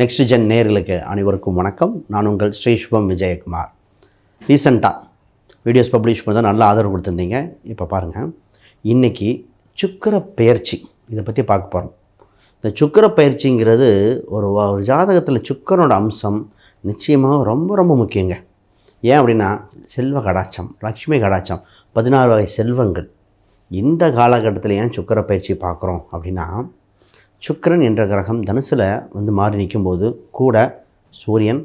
Next gen நேர்களுக்கு அனைவருக்கும் வணக்கம். நான் உங்கள் ஸ்ரீஷ்வம் விஜயகுமார். ரீசண்டாக வீடியோஸ் பப்ளிஷ் பண்ணி நல்ல ஆதரவு கொடுத்துருந்தீங்க. இப்போ பாருங்கள் இன்றைக்கி சுக்கர பயிற்சி. இதை பற்றி பார்க்க போகிறோம் இந்த சுக்கர பயிற்சிங்கிறது ஒரு ஒரு ஜாதகத்தில் சுக்கரனோட அம்சம் நிச்சயமாக ரொம்ப ரொம்ப முக்கியங்க. ஏன் அப்படின்னா செல்வ கடாச்சம் லக்ஷ்மி கடாச்சம் பதினாறு வகை செல்வங்கள். இந்த காலகட்டத்தில் ஏன் சுக்கர பயிற்சி பார்க்குறோம் அப்படின்னா சுக்கரன் என்ற கிரகம் தனுசில் வந்து மாறி நிற்கும்போது கூட சூரியன்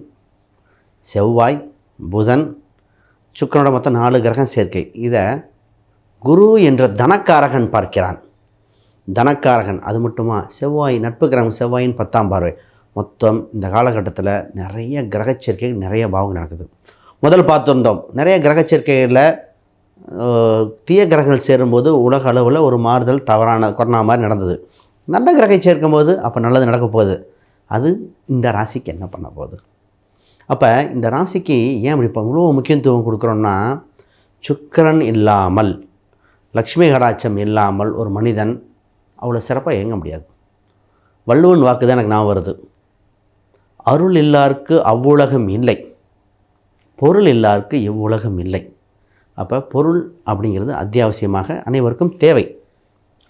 செவ்வாய் புதன் சுக்கரனோட மொத்தம் நாலு கிரகம் சேர்க்கை. இதை குரு என்ற தனக்காரகன் பார்க்கிறான். தனக்காரகன் அது மட்டுமா? செவ்வாய் நட்பு கிரகம் செவ்வாயின் பத்தாம் பார்வை. மொத்தம் இந்த காலகட்டத்தில் நிறைய கிரக சேர்க்கை நிறைய பாவம் நடக்குது. முதல் பார்த்துருந்தோம். நிறைய கிரக சேர்க்கைகளில் தீய கிரகங்கள் சேரும்போது உலக அளவில் ஒரு மாறுதல் தவறான கொரோனா மாதிரி நடந்தது. நல்ல கிரகம் சேர்க்கும்போது அப்போ நல்லது நடக்க போகுது. அது இந்த ராசிக்கு என்ன பண்ண போகுது? அப்போ இந்த ராசிக்கு ஏன் அப்படி இப்போ இவ்வளோ முக்கியத்துவம் கொடுக்குறோன்னா சுக்கிரன் இல்லாமல் லக்ஷ்மி கடாட்சம் இல்லாமல் ஒரு மனிதன் அவ்வளோ சிறப்பாக இயங்க முடியாது. வள்ளுவன் வாக்கு தான் எனக்கு நான் வருது. அருள் இல்லாருக்கு அவ்வுலகம் இல்லை. பொருள் இல்லாருக்கு இவ்வுலகம் இல்லை. அப்போ பொருள் அப்படிங்கிறது அத்தியாவசியமாக அனைவருக்கும் தேவை.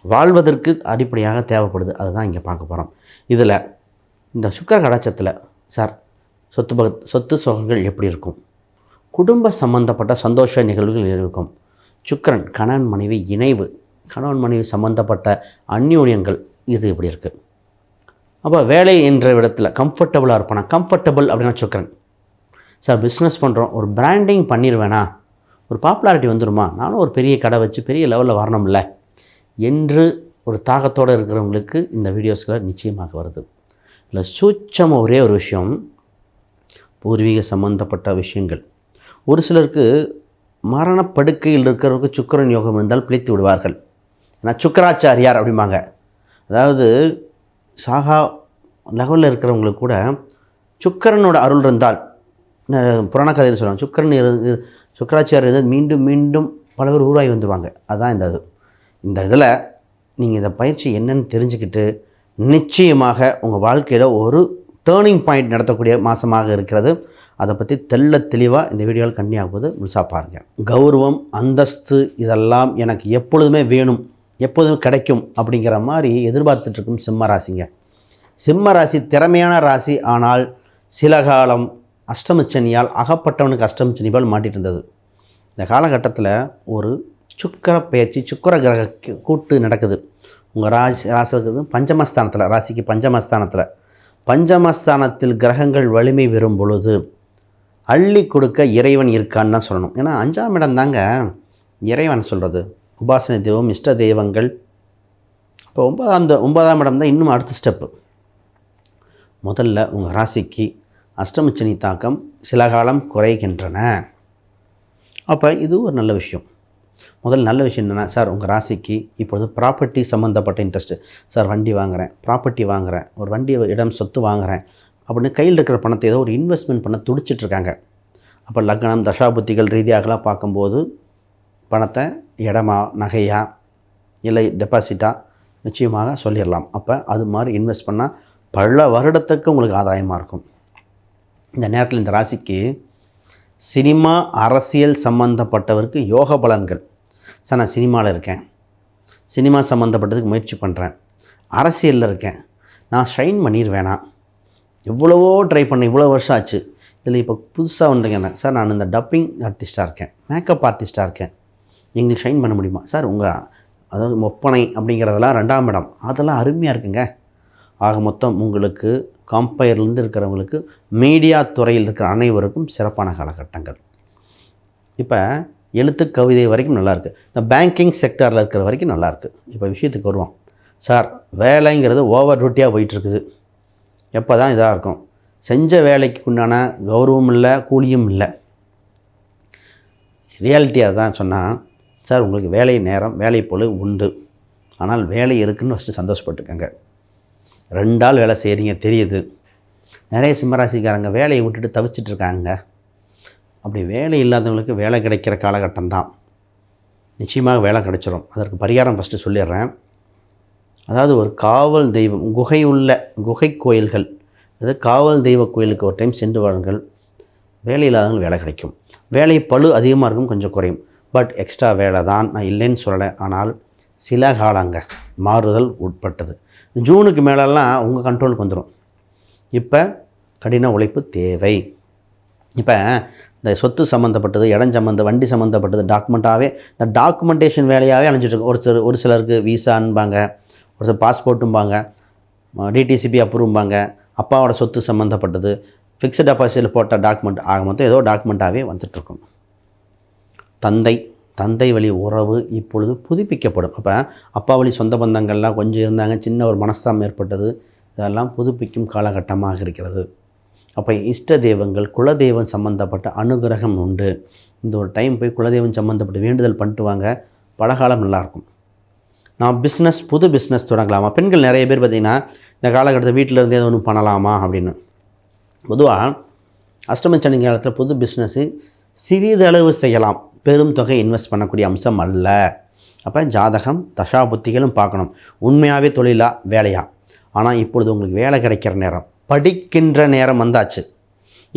வாழ்வதற்கு அடிப்படையாக தேவைப்படுது. அதுதான் இங்கே பார்க்க போகிறோம். இதில் இந்த சுக்கர கடாச்சத்தில் சார் சொத்து பக சொத்து சுகங்கள் எப்படி இருக்கும்? குடும்ப சம்பந்தப்பட்ட சந்தோஷ நிகழ்வுகள் இருக்கும்? சுக்கிரன் கணவன் மனைவி இணைவு கணவன் மனைவி சம்பந்தப்பட்ட அந்யூன்யங்கள் இது இப்படி இருக்குது அப்போ வேலை என்ற இடத்துல கம்ஃபர்டபுளாக இருப்பானா? கம்ஃபர்டபுள் அப்படின்னா சுக்கரன். சார் பிஸ்னஸ் பண்ணுறோம் ஒரு பிராண்டிங் பண்ணிடுவேனா ஒரு பாப்புலாரிட்டி வந்துடுமா நானும் ஒரு பெரிய கடை வச்சு பெரிய லெவலில் வரணும்ல. என்று ஒரு தாகத்தோடு இருக்கிறவங்களுக்கு இந்த வீடியோஸ்களை நிச்சயமாக வருது. இல்லை சூட்சமாக ஒரே ஒரு விஷயம் பூர்வீக சம்பந்தப்பட்ட விஷயங்கள். ஒரு சிலருக்கு மரணப்படுக்கையில் இருக்கிறவருக்கு சுக்கிரன் யோகம் இருந்தால் பிழைத்து விடுவார்கள். ஏன்னா சுக்கராச்சாரியார் அப்படிம்பாங்க. அதாவது சாகா லெவலில் இருக்கிறவங்களுக்கு கூட சுக்கிரனோட அருள் இருந்தால் புராண கதையில் சொல்லுவாங்க சுக்கிரன் இரு சுக்கராச்சாரியர் மீண்டும் மீண்டும் பல பேர் உருவாகி வந்துடுவாங்க அதுதான் இந்த இது. இந்த இதில் நீங்கள் இந்த பயிற்சி என்னன்னு தெரிஞ்சுக்கிட்டு நிச்சயமாக உங்கள் வாழ்க்கையில் ஒரு டேர்னிங் பாயிண்ட் நடத்தக்கூடிய மாதமாக இருக்கிறது. அதை பற்றி தெள்ள தெளிவாக இந்த வீடியோவில் கண்டியாக போது முழுசாக பாருங்கள் கௌரவம் அந்தஸ்து இதெல்லாம் எனக்கு எப்பொழுதுமே வேணும் எப்போதும் கிடைக்கும் அப்படிங்கிற மாதிரி எதிர்பார்த்துட்ருக்கும் சிம்ம ராசிங்க. சிம்ம ராசி திறமையான ராசி ஆனால் சில காலம் அஷ்டமச்சனியால் அகப்பட்டவனுக்கு அஷ்டமச்சனி போல் மாட்டிட்டு இருந்தது. இந்த காலகட்டத்தில் ஒரு சுக்கர பயிற்சி சுக்கர கிரக கூட்டு நடக்குது. உங்கள் ராசி ராசிக்கு பஞ்சமஸ்தானத்தில் ராசிக்கு பஞ்சமஸ்தானத்தில். பஞ்சமஸ்தானத்தில் கிரகங்கள் வலிமை பெறும் பொழுது அள்ளி கொடுக்க இறைவன் இருக்கான்னு தான் சொல்லணும். ஏன்னா அஞ்சாம் இடம் தாங்க இறைவன் சொல்கிறது உபாசனை தெய்வம் இஷ்ட தெய்வங்கள். இப்போ ஒன்பதாம் ஒன்பதாம் இடம் தான் இன்னும் அடுத்த ஸ்டெப்பு முதல்ல உங்கள் ராசிக்கு அஷ்டமச்சனி தாக்கம் சில காலம் குறைகின்றன. அப்போ இது ஒரு நல்ல விஷயம். முதல் நல்ல விஷயம் என்னென்னா சார் உங்கள் ராசிக்கு இப்பொழுது ப்ராப்பர்ட்டி சம்மந்தப்பட்ட இன்ட்ரெஸ்ட்டு சார் வண்டி வாங்குகிறேன் ப்ராப்பர்ட்டி வாங்குகிறேன் ஒரு வண்டி இடம் சொத்து வாங்குகிறேன் அப்படின்னு கையில் இருக்கிற பணத்தை ஏதோ ஒரு இன்வெஸ்ட்மெண்ட் பண்ண துடிச்சிட்ருக்காங்க அப்போ லக்னம் தசாபுத்திகள் ரீதியாகலாம் பார்க்கும்போது பணத்தை இடமா நகையா இல்லை டெபாசிட்டா நிச்சயமாக சொல்லிடலாம். அப்போ அது மாதிரி இன்வெஸ்ட் பண்ணால் பல வருடத்துக்கு உங்களுக்கு ஆதாயமாக இருக்கும். இந்த நேரத்தில் இந்த ராசிக்கு சினிமா அரசியல் சம்பந்தப்பட்டவருக்கு யோக பலன்கள். சார் நான் சினிமாவில் இருக்கேன். சினிமா சம்மந்தப்பட்டதுக்கு முயற்சி பண்ணுறேன் அரசியலில் இருக்கேன். நான் ஷைன் பண்ணிடுவேனா எவ்வளவோ ட்ரை பண்ணேன். இவ்வளோ வருஷம் ஆச்சு. இதில் இப்போ புதுசாக வந்தீங்க என்ன சார் நான் இந்த டப்பிங் ஆர்டிஸ்ட்டாக இருக்கேன். மேக்கப் ஆர்டிஸ்ட்டாக இருக்கேன். எங்களுக்கு ஷைன் பண்ண முடியுமா? சார் உங்கள் அதாவது ஒப்பனை அப்படிங்கிறதெல்லாம் ரெண்டாம் இடம். அதெல்லாம் அருமையாக இருக்குங்க. ஆக மொத்தம் உங்களுக்கு கம்பையர்லேருந்து இருக்கிறவங்களுக்கு மீடியா துறையில் இருக்கிற அனைவருக்கும் சிறப்பான காலகட்டங்கள். இப்போ எழுத்து கவிதை வரைக்கும் நல்லாயிருக்கு. இந்த பேங்கிங் செக்டாரில் இருக்கிற வரைக்கும் நல்லாயிருக்கு. இப்போ விஷயத்துக்கு வருவோம். சார் வேலைங்கிறது ஓவர் டியூட்டியாக போயிட்டுருக்குது. எப்போ தான் இதாக இருக்கும்? செஞ்ச வேலைக்கு உண்டான கௌரவம் இல்லை கூலியும் இல்லை. ரியாலிட்டியாக தான் சொன்னால் சார் உங்களுக்கு வேலை நேரம் வேலை பொழு உண்டு. ஆனால் வேலை இருக்குதுன்னு ஃபஸ்ட்டு சந்தோஷப்பட்டுக்கங்க. ரெண்டாள் வேலை செய்கிறீங்க தெரியுது. நிறைய சிம்மராசிக்காரங்க வேலையை விட்டுட்டு தவிச்சிட்ருக்காங்க அப்படி வேலை இல்லாதவங்களுக்கு வேலை கிடைக்கிற காலகட்டம் தான் நிச்சயமாக வேலை கிடைச்சிடும் அதற்கு பரிகாரம் ஃபஸ்ட்டு சொல்லிடுறேன். அதாவது ஒரு காவல் தெய்வம் குகை உள்ள குகை கோயில்கள் அதாவது காவல் தெய்வ கோயிலுக்கு ஒரு டைம் சென்று வாருங்கள். வேலை இல்லாதவங்க வேலை கிடைக்கும். வேலை பளு அதிகமாக இருக்கும் கொஞ்சம் குறையும். பட் எக்ஸ்ட்ரா வேலை தான். நான் இல்லைன்னு சொல்லலை. ஆனால் சில காலங்க மாறுதல் உட்பட்டது. ஜூனுக்கு மேலெல்லாம் உங்கள் கண்ட்ரோலுக்கு வந்துடும் இப்போ கடின உழைப்பு தேவை. இப்போ இந்த சொத்து சம்மந்தப்பட்டது இடம் சம்மந்த வண்டி சம்மந்தப்பட்டது டாக்குமெண்ட்டாகவே இந்த டாக்குமெண்டேஷன் வேலையாகவே அலைஞ்சிட்ருக்கு ஒரு சில ஒரு சிலருக்கு விசான்பாங்க ஒரு சிலர் பாஸ்போர்ட்டும்பாங்க டிடிசிபி அப்ரூவ்பாங்க அப்பாவோட சொத்து சம்மந்தப்பட்டது ஃபிக்ஸட் டெபாசிட்டில் போட்ட டாக்குமெண்ட் ஆக மொத்தம் ஏதோ டாக்குமெண்ட்டாகவே வந்துட்டுருக்கும். தந்தை தந்தை வழி உறவு இப்பொழுது புதுப்பிக்கப்படும். அப்போ அப்பா வழி சொந்த பந்தங்கள்லாம் கொஞ்சம் இருந்தாங்க சின்ன ஒரு மனஸ்தாபம் ஏற்பட்டது இதெல்லாம் புதுப்பிக்கும் காலகட்டமாக இருக்கிறது. அப்போ இஷ்ட தெய்வங்கள் குலதெய்வம் சம்மந்தப்பட்ட அனுகிரகம் உண்டு. இந்த ஒரு டைம் போய் குலதெய்வம் சம்மந்தப்பட்ட வேண்டுதல் பண்ணிட்டு வாங்க. பலகாலம் நல்லாயிருக்கும். நான் பிஸ்னஸ் புது பிஸ்னஸ் தொடங்கலாமா? பெண்கள் நிறைய பேர் பார்த்திங்கன்னா இந்த காலகட்டத்தில் வீட்டில் இருந்தே ஒன்று பண்ணலாமா அப்படின்னு. பொதுவாக அஷ்டமி சனி காலத்தில் புது பிஸ்னஸ்ஸு சிறிதளவு செய்யலாம். பெரும் தொகை இன்வெஸ்ட் பண்ணக்கூடிய அம்சம் அல்ல. அப்போ ஜாதகம் தசா புத்திகளும் பார்க்கணும். உண்மையாகவே தொழிலா வேலையா? ஆனால் இப்பொழுது உங்களுக்கு வேலை கிடைக்கிற நேரம். படிக்கின்ற நேரம் வந்தாச்சு.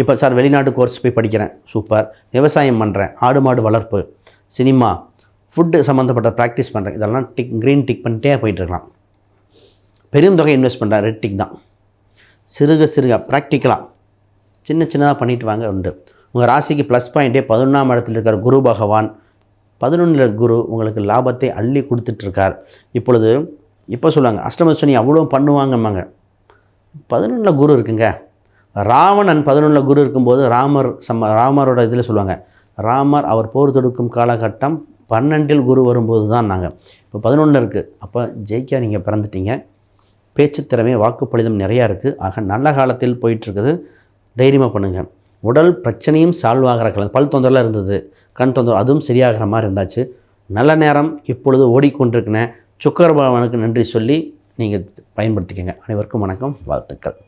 இப்போ சார் வெளிநாட்டு கோர்ஸ் போய் படிக்கிறேன். சூப்பர். விவசாயம் பண்ணுறேன் ஆடு மாடு வளர்ப்பு. சினிமா. ஃபுட்டு சம்மந்தப்பட்ட ப்ராக்டிஸ் பண்ணுறேன் இதெல்லாம் டிக் க்ரீன் டிக் பண்ணிட்டே போயிட்டுருக்கலாம் பெரும் தொகை இன்வெஸ்ட் பண்ணுறேன் ரெட் டிக் தான். சிறுக சிறுக ப்ராக்டிக்கலாக சின்ன சின்னதாக பண்ணிட்டு வாங்க உண்டு. உங்கள் ராசிக்கு ப்ளஸ் பாயிண்ட்டே பதினொன்றாம் இடத்துல இருக்கிற குரு பகவான். பதினொன்றில் குரு உங்களுக்கு லாபத்தை அள்ளி கொடுத்துட்ருக்கார் இப்பொழுது இப்போ சொல்லுவாங்க அஷ்டம சனி அவ்வளோ பண்ணுவாங்கம்மாங்க பதினொன்றில் குரு இருக்குங்க. ராவணன் பதினொன்றில் குரு இருக்கும்போது ராமர் சம்ம ராமரோட இதில் சொல்லுவாங்க. ராமர் அவர் போர் தொடுக்கும் காலகட்டம் பன்னெண்டில் குரு வரும்போது தான் நாங்கள் இப்போ பதினொன்றில் இருக்குது அப்போ ஜெயிக்கா நீங்கள் பிறந்துட்டீங்க. பேச்சு திறமை வாக்குப்பளிதம் நிறையா இருக்குது ஆக நல்ல காலத்தில் போயிட்டுருக்குது. தைரியமாக பண்ணுங்கள் உடல் பிரச்சனையும் சால்வ் ஆகிற காலம் பல் தொந்தரலாம் இருந்தது கண் தொந்தரவு அதுவும் சரியாகிற மாதிரி இருந்தாச்சு. நல்ல நேரம் இப்பொழுது ஓடிக்கொண்டிருக்கின. சுக்கர பகவானுக்கு நன்றி சொல்லி நீங்கள் பயன்படுத்திக்கங்க. அனைவருக்கும் வணக்கம். வாழ்த்துக்கள்.